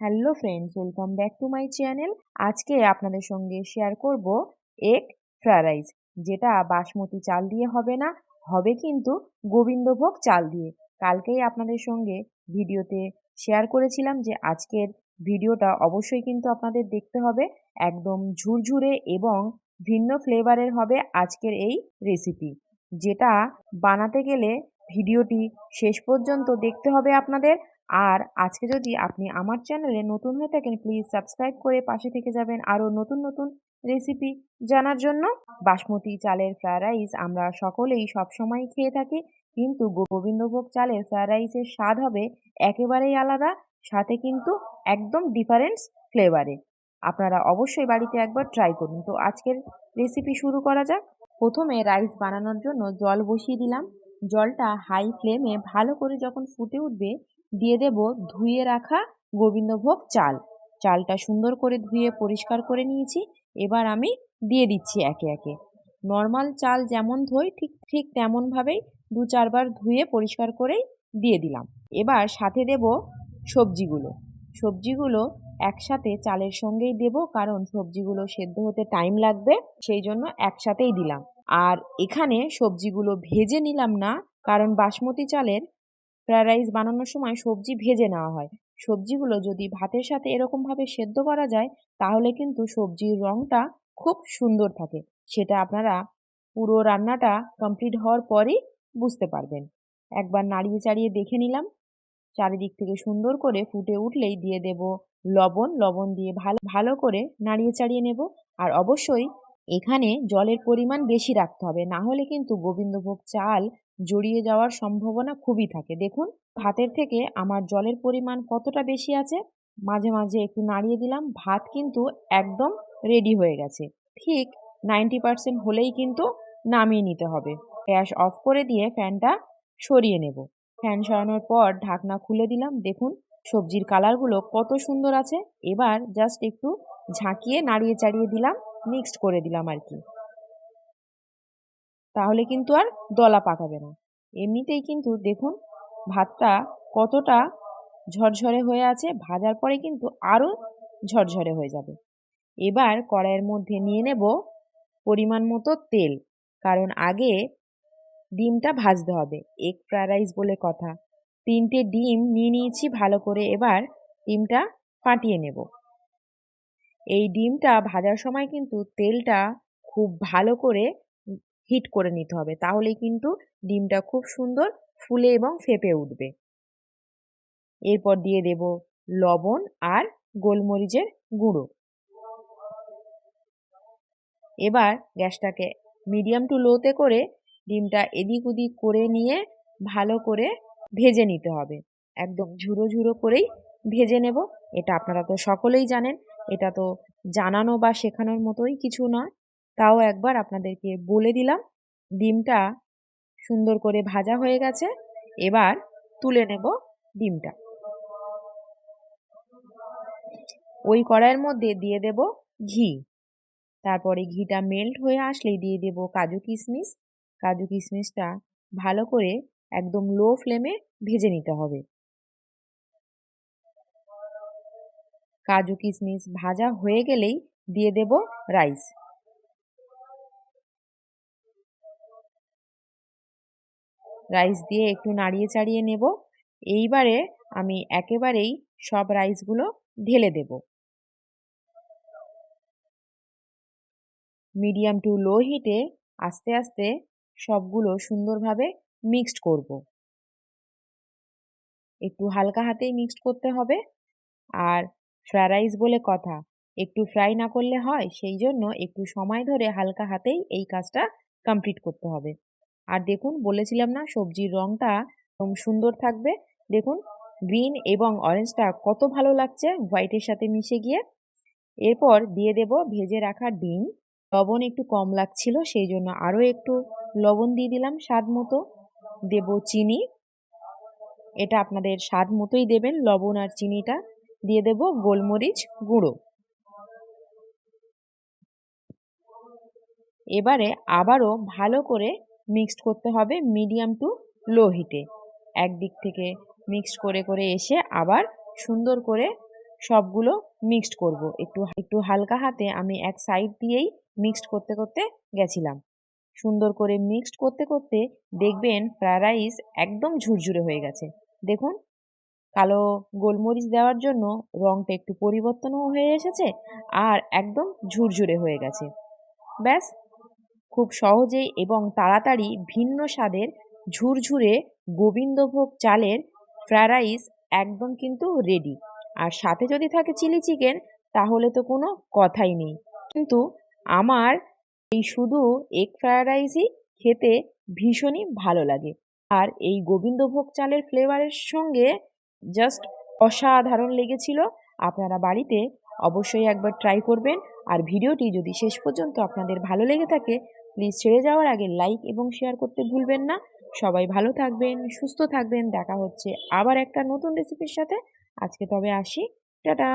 Hello friends welcome back to my channel আজকে আপনাদের সঙ্গে শেয়ার করব এগ ফ্রাইড রাইস যেটা বাসমতি চাল দিয়ে হবে না, হবে কিন্তু গোবিন্দভোগ চাল দিয়ে। কালকেই আপনাদের সঙ্গে ভিডিওতে শেয়ার করেছিলাম যে আজকের ভিডিওটা অবশ্যই কিন্তু আপনাদের দেখতে হবে, একদম ঝুরঝুরে এবং ভিন্ন ফ্লেভারের হবে আজকের এই রেসিপি যেটা বানাতে গেলে ভিডিওটি শেষ পর্যন্ত দেখতে হবে আপনাদের। আর আজকে যদি আপনি আমার চ্যানেলে নতুন হয়ে থাকেন প্লিজ সাবস্ক্রাইব করে পাশে থেকে যাবেন আরও নতুন নতুন রেসিপি জানার জন্য। বাসমতি চালের ফ্রায়েড রাইস আমরা সকলেই সবসময় খেয়ে থাকি, কিন্তু গোবিন্দভোগ চালের ফ্রায়েড রাইসের স্বাদ হবে একেবারেই আলাদা, সাথে কিন্তু একদম ডিফারেন্স ফ্লেভারে আপনারা অবশ্যই বাড়িতে একবার ট্রাই করুন। তো আজকের রেসিপি শুরু করা যাক। প্রথমে রাইস বানানোর জন্য জল বসিয়ে দিলাম। জলটা হাই ফ্লেমে ভালো করে যখন ফুটে উঠবে, দিয়ে দেব ধুয়ে রাখা গোবিন্দভোগ চাল। চালটা সুন্দর করে ধুয়ে পরিষ্কার করে নিয়েছি, এবার আমি দিয়ে দিচ্ছি একে একে। নর্মাল চাল যেমন ধোই, ঠিক ঠিক তেমনভাবেই দু চারবার ধুয়ে পরিষ্কার করেই দিয়ে দিলাম। এবার সাথে দেব সবজিগুলো। সবজিগুলো একসাথে চালের সঙ্গেই দেব, কারণ সবজিগুলো সেদ্ধ হতে টাইম লাগবে, সেই জন্য একসাথেই দিলাম। আর এখানে সবজিগুলো ভেজে নিলাম না, কারণ বাসমতি চালের ফ্রায়েড রাইস বানানোর সময় সবজি ভেজে নেওয়া হয়। সবজিগুলো যদি ভাতের সাথে এরকমভাবে সেদ্ধ করা যায়, তাহলে কিন্তু সবজির রঙটা খুব সুন্দর থাকে। সেটা আপনারা পুরো রান্নাটা কমপ্লিট হওয়ার পরই বুঝতে পারবেন। একবার নাড়িয়ে চাড়িয়ে দেখে নিলাম। চারিদিক থেকে সুন্দর করে ফুটে উঠলেই দিয়ে দেব লবণ লবণ দিয়ে ভালো ভালো করে নাড়িয়ে চাড়িয়ে নেব। আর অবশ্যই এখানে জলের পরিমাণ বেশি রাখতে হবে। না হলে কিন্তু গোবিন্দভোগ চাল জড়িয়ে যাওয়ার সম্ভাবনা খুবই থাকে। দেখুন, ভাতের থেকে আমার জলের পরিমাণ কতটা বেশি আছে? মাঝে মাঝে একটু নাড়িয়ে দিলাম। ভাত কিন্তু একদম রেডি হয়ে গেছে। ঠিক নাইনটি পারসেন্ট হলেই কিন্তু নামিয়ে নিতে হবে। গ্যাস অফ করে দিয়ে ফ্যানটা সরিয়ে নেব। ফ্যান সরানোর পর ঢাকনা খুলে দিলাম। দেখুন সবজির কালারগুলো কত সুন্দর আছে। এবার জাস্ট একটু ঝাঁকিয়ে, নাড়িয়ে চাড়িয়ে দিলাম মিক্সড করে দিলাম আর কি। তাহলে কিন্তু আর দলা পাকাবে না। এমনিতেই কিন্তু দেখুন, ভাতটা কতটা ঝরঝরে হয়ে আছে, ভাজার পরে কিন্তু আরও ঝরঝরে হয়ে যাবে। এবার কড়াইয়ের মধ্যে নিয়ে নেব পরিমাণ মতো তেল, কারণ আগে ডিমটা ভাজতে হবে এগ ফ্রায়েড রাইস বলে কথা। তিনটে ডিম নিয়ে নিয়েছি ভালো করে, এবার ডিমটা ফাটিয়ে নেব। এই ডিমটা ভাজার সময় কিন্তু তেলটা খুব ভালো করে হিট করে নিতে হবে, তাহলে কিন্তু ডিমটা খুব সুন্দর ফুলে এবং ফেপে উঠবে। এরপর দিয়ে দেব লবণ আর গোলমরিচের গুঁড়ো। এবার গ্যাসটাকে মিডিয়াম টু লোতে করে ডিমটা এদিক ওদিক করে নিয়ে ভালো করে ভেজে নিতে হবে। একদম ঝুড়ো ঝুড়ো করেই ভেজে নেব। এটা আপনারা তো সকলেই জানেন, এটা তো জানানো বা শেখানোর মতোই কিছু নয়। তাও একবার আপনাদেরকে বলে দিলাম, ডিমটা সুন্দর করে ভাজা হয়ে গেছে, এবার তুলে নেব ডিমটা। ওই কড়াইয়ের মধ্যে দিয়ে দেব ঘি। তারপরে ঘিটা মেল্ট হয়ে আসলেই দিয়ে দেব কাজু কিশমিশ কাজু কিশমিশটা ভালো করে একদম লো ফ্লেমে ভেজে নিতে হবে। কাজু কিশমিশ ভাজা হয়ে গেলেই দিয়ে দেব রাইস। রাইস দিয়ে একটু নাড়িয়ে চাড়িয়ে নেব। এইবারে আমি একেবারেই সব রাইসগুলো ঢেলে দেব। মিডিয়াম টু লো হিটে আস্তে আস্তে সবগুলো সুন্দরভাবে মিক্সড করব। একটু হালকা হাতেই মিক্সড করতে হবে। আর ফ্রায়েড রাইস বলে কথা, একটু ফ্রাই না করলে হয়, সেই জন্য একটু সময় ধরে হালকা হাতেই এই কাজটা কমপ্লিট করতে হবে। আর দেখুন, বলেছিলাম না সবজির রঙটা সুন্দর থাকবে? দেখুন গ্রিন এবং অরেঞ্জটা কত ভালো লাগছে হোয়াইটের সাথে মিশে গিয়ে। এরপর দিয়ে দেব ভেজে রাখা ডিম। লবণ একটু কম লাগছিল, সেই জন্য আরও একটু লবণ দিয়ে দিলাম স্বাদ মতো। দেব চিনি। এটা আপনাদের স্বাদ মতোই দেবেন। লবণ আর চিনিটা দিয়ে দেব গোলমরিচ গুঁড়ো। এবারে আবারও ভালো করে মিক্সড করতে হবে মিডিয়াম টু লো হিটে। একদিক থেকে মিক্সড করে করে এসে আবার সুন্দর করে সবগুলো মিক্সড করব। একটু একটু হালকা হাতে আমি এক সাইড দিয়েই মিক্সড করতে করতে গেছিলাম। সুন্দর করে মিক্সড করতে করতে দেখবেন ফ্রায়েড রাইস একদম ঝুরঝুরে হয়ে গেছে। দেখুন, কালো গোলমরিচ দেওয়ার জন্য রঙটা একটু পরিবর্তনও হয়ে এসেছে আর একদম ঝুরঝুরে হয়ে গেছে। ব্যাস, খুব সহজেই এবং তাড়াতাড়ি ভিন্ন স্বাদের ঝুরঝুরে গোবিন্দভোগ চালের ফ্রায়েড রাইস একদম কিন্তু রেডি আর সাথে যদি থাকে চিলি চিকেন তাহলে তো কোনো কথাই নেই। কিন্তু আমার এই শুধু এগ ফ্রায়েড রাইসই খেতে ভীষণই ভালো লাগে। আর এই গোবিন্দভোগ চালের ফ্লেভারের সঙ্গে জাস্ট অসাধারণ লেগেছিল। আপনারা বাড়িতে অবশ্যই একবার ট্রাই করবেন। আর ভিডিওটি যদি শেষ পর্যন্ত আপনাদের ভালো লেগে থাকে প্লিজ ছেড়ে যাওয়ার আগে লাইক এবং শেয়ার করতে ভুলবেন না। সবাই ভালো থাকবেন, সুস্থ থাকবেন। দেখা হচ্ছে আবার একটা নতুন রেসিপির সাথে। আজকে তবে আসি। টাটা!